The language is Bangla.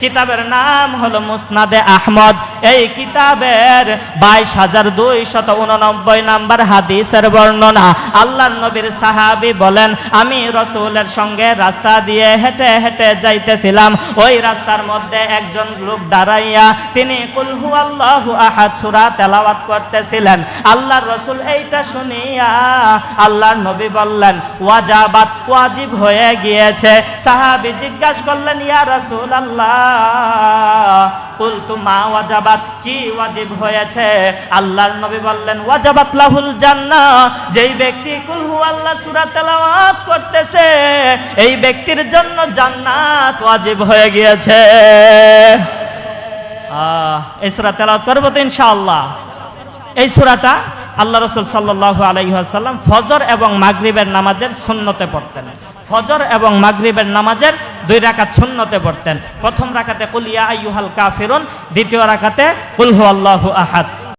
কিতাবের নাম হলো মুসনাদে আহমদ। এই কিতাবের বাইশ হাজার দুই শত উননব্বই নাম্বার হাদিসের বর্ণনা। আল্লাহ নবীর সাহাবি বলেন, আমি রসুলের সঙ্গে রাস্তা দিয়ে হেঁটে হেঁটে যাইতেছিলাম। ওই রাস্তার মধ্যে একজন লোক দাঁড়াইয়া তিনি কুলহু আল্লাহ আহাদ সুরা তেলাওয়াত করতেছিলেন। আল্লাহর রসুল এইটা শুনিয়া আল্লাহর নবী বললেন, ওয়াজাবাত ওয়াজিব হয়ে গিয়েছে। সাহাবি জিজ্ঞাসা করলেন, ইয়া রাসূল আল্লাহ কুলতু মা ওয়াজাবাত, কি ওয়াজিব হয়েছে? আল্লাহর নবী বললেন, ওয়াজাবাত লাহুল জান্নাহ যেই ব্যক্তি কুল আল্লাহ সূরা তেলাওয়াত করতেছে, এই ব্যক্তির জন্য জান্নাত ওয়াজিব হয়ে গিয়েছে। এই সূরা তেলাওয়াত করব তো ইনশাআল্লাহ। এই সূরাটা আল্লাহ রসুল সাল্লাল্লাহু আলাইহি ওয়াসাল্লাম ফজর এবং মাগরিবের নামাজের সুন্নতে পড়তেন। ফজর এবং মাগরিবের নামাজের দুই রাকাত সুন্নতে পড়তেন। প্রথম রাকাতে কুলিয়া আইয়ুহাল কাফিরুন, দ্বিতীয় রাকাতে কুলহু আল্লাহু আহাদ।